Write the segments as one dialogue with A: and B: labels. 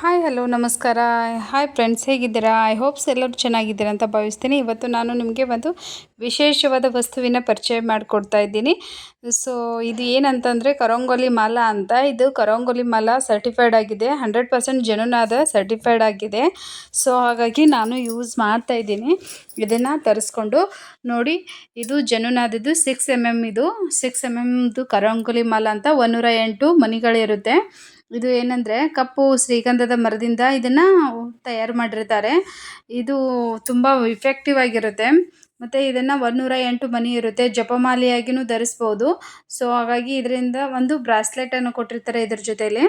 A: Hi hello ನಮಸ್ಕಾರ. Hi friends ಹೇಗಿದ್ದೀರಾ? I hopes ಎಲ್ಲರೂ ಚೆನ್ನಾಗಿದ್ದೀರಾ ಅಂತ ಭಾವಿಸ್ತೀನಿ. ಇವತ್ತು ನಾನು ನಿಮಗೆ ಒಂದು ವಿಶೇಷವಾದ ವಸ್ತುವಿನ ಪರಿಚಯ ಮಾಡಿಕೊಡ್ತಾ ಇದ್ದೀನಿ. ಸೊ ಇದು ಏನಂತಂದರೆ ಕರೋಂಗೋಲಿ ಮಾಲಾ ಅಂತ. ಇದು ಕರೋಂಗೋಲಿ ಮಾಲಾ ಸರ್ಟಿಫೈಡ್ ಆಗಿದೆ. ಹಂಡ್ರೆಡ್ ಪರ್ಸೆಂಟ್ ಜನನಾದ ಸರ್ಟಿಫೈಡ್ ಆಗಿದೆ. ಸೊ ಹಾಗಾಗಿ ನಾನು ಯೂಸ್ ಮಾಡ್ತಾ ಇದ್ದೀನಿ. ಇದನ್ನು ತರಿಸ್ಕೊಂಡು ನೋಡಿ. ಇದು ಜನುನಾದದ್ದು ಸಿಕ್ಸ್ ಎಂ ಎಂ ಇದು. ಸಿಕ್ಸ್ ಎಂ ಎಮ್ದು ಕರೋಂಗೋಲಿ ಮಾಲಾ ಅಂತ. ಒಂದೂರ ಎಂಟು ಮಣಿಗಳಿರುತ್ತೆ. ಇದು ಏನಂದರೆ ಕಪ್ಪು ಶ್ರೀಗಂಧದ ಮರದಿಂದ ಇದನ್ನು ತಯಾರು ಮಾಡಿರ್ತಾರೆ. ಇದು ತುಂಬ ಇಫೆಕ್ಟಿವ್ ಆಗಿರುತ್ತೆ. ಮತ್ತು ಇದನ್ನು ಒಂದೂರ ಎಂಟು ಮನಿ ಇರುತ್ತೆ. ಜಪಮಾಲೆಯಾಗಿಯೂ ಧರಿಸ್ಬೋದು. ಸೊ ಹಾಗಾಗಿ ಇದರಿಂದ ಒಂದು ಬ್ರಾಸ್ಲೆಟನ್ನು ಕೊಟ್ಟಿರ್ತಾರೆ ಇದ್ರ ಜೊತೆಯಲ್ಲಿ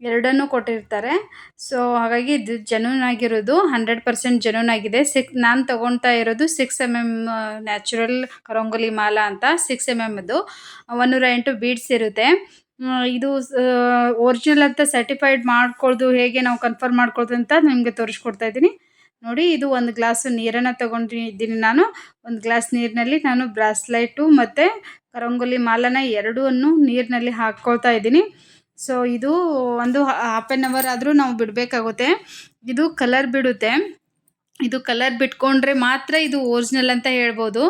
A: ಎರಡನ್ನೂ ಕೊಟ್ಟಿರ್ತಾರೆ. ಸೊ ಹಾಗಾಗಿ ಇದು ಜನೂನ್ ಆಗಿರೋದು. ಹಂಡ್ರೆಡ್ ಪರ್ಸೆಂಟ್ ಜನೂನ್ ಆಗಿದೆ. ಸಿಕ್ ನಾನು ತೊಗೊಳ್ತಾ ಇರೋದು six M M natural Karungali mala ಅಂತ. ಸಿಕ್ಸ್ ಎಂ ಎಮ್ದು ಒಂದೂರ ಎಂಟು ಬೀಡ್ಸ್ ಇರುತ್ತೆ. ಇದು ಒರಿಜಿನಲ್ ಅಂತ ಸರ್ಟಿಫೈಡ್ ಮಾಡ್ಕೊಳ್ಳೋದು ಹೇಗೆ ನಾವು ಕನ್ಫರ್ಮ್ ಮಾಡ್ಕೊಳ್ಳೋದು ಅಂತ ನಿಮಗೆ ತೋರಿಸ್ಕೊಡ್ತಾ ಇದ್ದೀನಿ. ನೋಡಿ, ಇದು ಒಂದು ಗ್ಲಾಸ್ ನೀರನ್ನು ತೊಗೊಂಡಿದ್ದೀನಿ ನಾನು. ಒಂದು ಗ್ಲಾಸ್ ನೀರಿನಲ್ಲಿ ನಾನು ಬ್ರಾಸ್ಲೈಟು ಮತ್ತು ಕರಂಗೋಲಿ ಮಾಲನ ಎರಡನ್ನೂ ನೀರಿನಲ್ಲಿ ಹಾಕ್ಕೊಳ್ತಾ ಇದ್ದೀನಿ. ಸೊ ಇದು ಒಂದು ಹಾಫ್ ಆನ್ ಅವರ್ ಆದರೂ ನಾವು ಬಿಡಬೇಕಾಗುತ್ತೆ. ಇದು ಕಲರ್ ಬಿಡುತ್ತೆ. ಇದು ಕಲರ್ ಬಿಟ್ಕೊಂಡ್ರೆ ಮಾತ್ರ ಇದು ಓರಿಜಿನಲ್ ಅಂತ ಹೇಳ್ಬೋದು.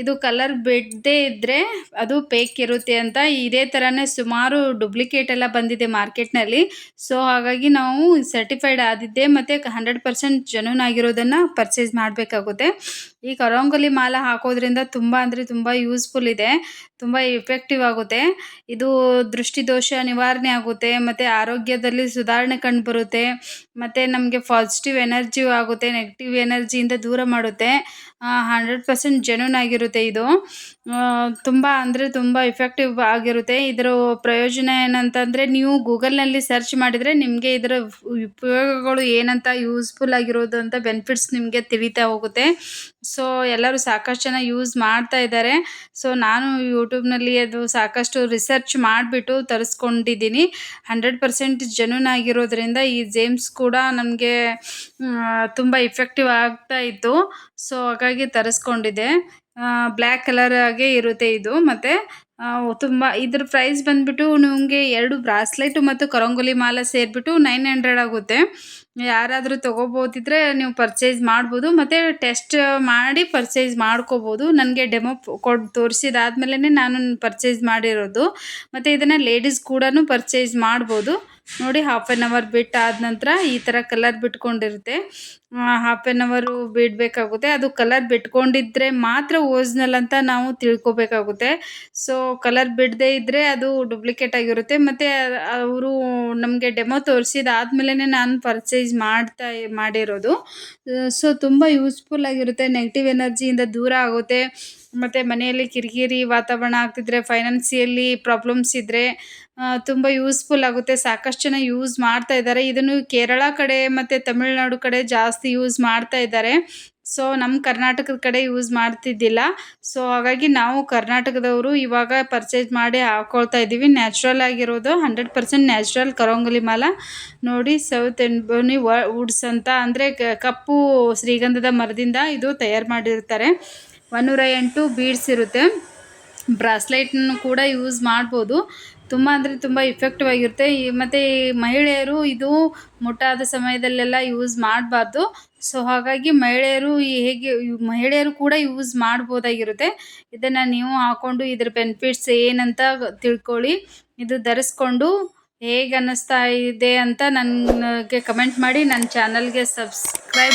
A: ಇದು ಕಲರ್ ಬಿಡದೇ ಇದ್ದರೆ ಅದು ಪೇಕ್ ಇರುತ್ತೆ ಅಂತ ಇದೇ ಥರನೇ ಸುಮಾರು ಡುಪ್ಲಿಕೇಟ್ ಎಲ್ಲ ಬಂದಿದೆ ಮಾರ್ಕೆಟ್ನಲ್ಲಿ ಸೊ ಹಾಗಾಗಿ ನಾವು ಸರ್ಟಿಫೈಡ್ ಆದಿದ್ದೆ ಮತ್ತು ಹಂಡ್ರೆಡ್ ಪರ್ಸೆಂಟ್ ಜೆನ್ಯೂನ್ ಆಗಿರೋದನ್ನು ಪರ್ಚೇಸ್ ಮಾಡಬೇಕಾಗುತ್ತೆ. ಈ ಕರಂಗೋಲಿ ಮಾಲ ಹಾಕೋದ್ರಿಂದ ತುಂಬ ಅಂದರೆ ತುಂಬ ಯೂಸ್ಫುಲ್ ಇದೆ, ತುಂಬ ಎಫೆಕ್ಟಿವ್ ಆಗುತ್ತೆ. ಇದು ದೃಷ್ಟಿದೋಷ ನಿವಾರಣೆ ಆಗುತ್ತೆ, ಮತ್ತು ಆರೋಗ್ಯದಲ್ಲಿ ಸುಧಾರಣೆ ಕಂಡು ಬರುತ್ತೆ, ಮತ್ತು ನಮಗೆ ಪಾಸಿಟಿವ್ ಎನರ್ಜಿ ಆಗುತ್ತೆ ನೆಗೆಟಿವ್ ಎನರ್ಜಿಯಿಂದ ದೂರ ಮಾಡುತ್ತೆ. ಹಂಡ್ರೆಡ್ ಪರ್ಸೆಂಟ್ ಜೆನ್ಯೂನ್ ಆಗಿರುತ್ತೆ ಇದು. ತುಂಬ ಅಂದರೆ ತುಂಬ ಇಫೆಕ್ಟಿವ್ ಆಗಿರುತ್ತೆ. ಇದರ ಪ್ರಯೋಜನ ಏನಂತಂದರೆ ನೀವು ಗೂಗಲ್ನಲ್ಲಿ ಸರ್ಚ್ ಮಾಡಿದರೆ ನಿಮಗೆ ಇದರ ಉಪಯೋಗಗಳು ಏನಂತ ಯೂಸ್ಫುಲ್ ಆಗಿರೋದು ಅಂತ ಬೆನಿಫಿಟ್ಸ್ ನಿಮಗೆ ತಿಳಿತಾ ಹೋಗುತ್ತೆ. ಸೊ ಎಲ್ಲರೂ ಸಾಕಷ್ಟು ಜನ ಯೂಸ್ ಮಾಡ್ತಾ ಇದ್ದಾರೆ. ಸೊ ನಾನು ಯೂಟ್ಯೂಬ್ನಲ್ಲಿ ಅದು ಸಾಕಷ್ಟು ರಿಸರ್ಚ್ ಮಾಡಿಬಿಟ್ಟು ತರಿಸ್ಕೊಂಡಿದ್ದೀನಿ. ಹಂಡ್ರೆಡ್ ಪರ್ಸೆಂಟ್ ಜನೂನ್ ಆಗಿರೋದ್ರಿಂದ ಈ ಜೇಮ್ಸ್ ಕೂಡ ನಮಗೆ ತುಂಬ ಇಫೆಕ್ಟಿವ್ ಆಗ್ತಾ ಇತ್ತು. ಸೊ ಹಾಗಾಗಿ ತರಿಸ್ಕೊಂಡಿದ್ದೆ. ಬ್ಲ್ಯಾಕ್ ಕಲರ್ ಆಗೇ ಇರುತ್ತೆ ಇದು. ಮತ್ತು ತುಂಬ ಇದ್ರ ಪ್ರೈಸ್ ಬಂದುಬಿಟ್ಟು ನಿಮಗೆ ಎರಡು ಬ್ರಾಸ್ಲೆಟು ಮತ್ತು ಕರಂಗೋಲಿ ಮಾಲ ಸೇರಿಬಿಟ್ಟು ನೈನ್ ಹಂಡ್ರೆಡ್ ಆಗುತ್ತೆ. ಯಾರಾದರೂ ತೊಗೋಬೋದಿದ್ರೆ ನೀವು ಪರ್ಚೇಸ್ ಮಾಡ್ಬೋದು, ಮತ್ತು ಟೆಸ್ಟ್ ಮಾಡಿ ಪರ್ಚೇಸ್ ಮಾಡ್ಕೋಬೋದು. ನನಗೆ ಡೆಮೋ ಕೊಟ್ಟು ತೋರಿಸಿದಾದ್ಮೇಲೆ ನಾನು ಪರ್ಚೇಸ್ ಮಾಡಿರೋದು. ಮತ್ತು ಇದನ್ನು ಲೇಡೀಸ್ ಕೂಡ ಪರ್ಚೇಸ್ ಮಾಡ್ಬೋದು. ನೋಡಿ ಹಾಫ್ ಆನ್ ಅವರ್ ಬಿಟ್ಟು ಆದ ನಂತರ ಈ ಥರ ಕಲರ್ ಬಿಟ್ಕೊಂಡಿರುತ್ತೆ. ಹಾಫ್ ಆನ್ ಅವರು ಬಿಡಬೇಕಾಗುತ್ತೆ. ಅದು ಕಲರ್ ಬಿಟ್ಕೊಂಡಿದ್ರೆ ಮಾತ್ರ ಓರಿಜಿನಲ್ ಅಂತ ನಾವು ತಿಳ್ಕೊಬೇಕಾಗುತ್ತೆ. ಸೊ ಕಲರ್ ಬಿಡದೇ ಇದ್ದರೆ ಅದು ಡುಪ್ಲಿಕೇಟ್ ಆಗಿರುತ್ತೆ. ಮತ್ತು ಅವರು ನಮಗೆ ಡೆಮೋ ತೋರಿಸಿದಾದ್ಮೇಲೆ ನಾನು ಪರ್ಚೇಸ್ ಮಾಡ್ತಾ ಮಾಡಿರೋದು. ಸೊ ತುಂಬ ಯೂಸ್ಫುಲ್ ಆಗಿರುತ್ತೆ. ನೆಗೆಟಿವ್ ಎನರ್ಜಿಯಿಂದ ದೂರ ಆಗುತ್ತೆ. ಮತ್ತು ಮನೆಯಲ್ಲಿ ಕಿರಿಕಿರಿ ವಾತಾವರಣ ಆಗ್ತಿದ್ರೆ ಫೈನಾನ್ಸಿಯಲ್ಲಿ ಪ್ರಾಬ್ಲಮ್ಸ್ ಇದ್ದರೆ ತುಂಬ ಯೂಸ್ಫುಲ್ ಆಗುತ್ತೆ. ಸಾಕಷ್ಟು ಜನ ಯೂಸ್ ಮಾಡ್ತಾ ಇದ್ದಾರೆ. ಇದನ್ನು ಕೇರಳ ಕಡೆ ಮತ್ತು ತಮಿಳುನಾಡು ಕಡೆ ಜಾಸ್ತಿ ಯೂಸ್ ಮಾಡ್ತಾ ಇದ್ದಾರೆ. ಸೊ ನಮ್ಮ ಕರ್ನಾಟಕದ ಕಡೆ ಯೂಸ್ ಮಾಡ್ತಿದ್ದಿಲ್ಲ. ಸೊ ಹಾಗಾಗಿ ನಾವು ಕರ್ನಾಟಕದವರು ಇವಾಗ ಪರ್ಚೇಸ್ ಮಾಡಿ ಹಾಕ್ಕೊಳ್ತಾ ಇದ್ದೀವಿ. ನ್ಯಾಚುರಲ್ ಆಗಿರೋದು ಹಂಡ್ರೆಡ್ ಪರ್ಸೆಂಟ್ ನ್ಯಾಚುರಲ್ ಕರೋಂಗುಲಿ ಮಾಲ. ನೋಡಿ ಸೌತ್ ಎಂಡ್ಬೋನಿ ವುಡ್ಸ್ ಅಂತ. ಅಂದರೆ ಕಪ್ಪು ಶ್ರೀಗಂಧದ ಮರದಿಂದ ಇದು ತಯಾರು ಮಾಡಿರ್ತಾರೆ. ಒನ್ನೂರ ಎಂಟು ಬೀಡ್ಸ್ ಇರುತ್ತೆ. ಬ್ರಾಸ್ಲೈಟ್ನು ಕೂಡ ಯೂಸ್ ಮಾಡ್ಬೋದು. ತುಂಬ ಅಂದರೆ ತುಂಬ ಇಫೆಕ್ಟಿವ್ ಆಗಿರುತ್ತೆ. ಈ ಮತ್ತು ಮಹಿಳೆಯರು ಇದು ಮುಟ್ಟಾದ ಸಮಯದಲ್ಲೆಲ್ಲ ಯೂಸ್ ಮಾಡಬಾರ್ದು. ಸೊ ಹಾಗಾಗಿ ಮಹಿಳೆಯರು ಹೇಗೆ ಮಹಿಳೆಯರು ಕೂಡ ಯೂಸ್ ಮಾಡ್ಬೋದಾಗಿರುತ್ತೆ. ಇದನ್ನು ನೀವು ಹಾಕ್ಕೊಂಡು ಇದ್ರ ಬೆನಿಫಿಟ್ಸ್ ಏನಂತ ತಿಳ್ಕೊಳ್ಳಿ. ಇದು ಧರಿಸ್ಕೊಂಡು ಹೇಗೆ ಅನ್ನಿಸ್ತಾ ಇದೆ ಅಂತ ನನಗೆ ಕಮೆಂಟ್ ಮಾಡಿ. ನನ್ನ ಚಾನಲ್ಗೆ ಸಬ್ಸ್ಕ್ರೈಬ್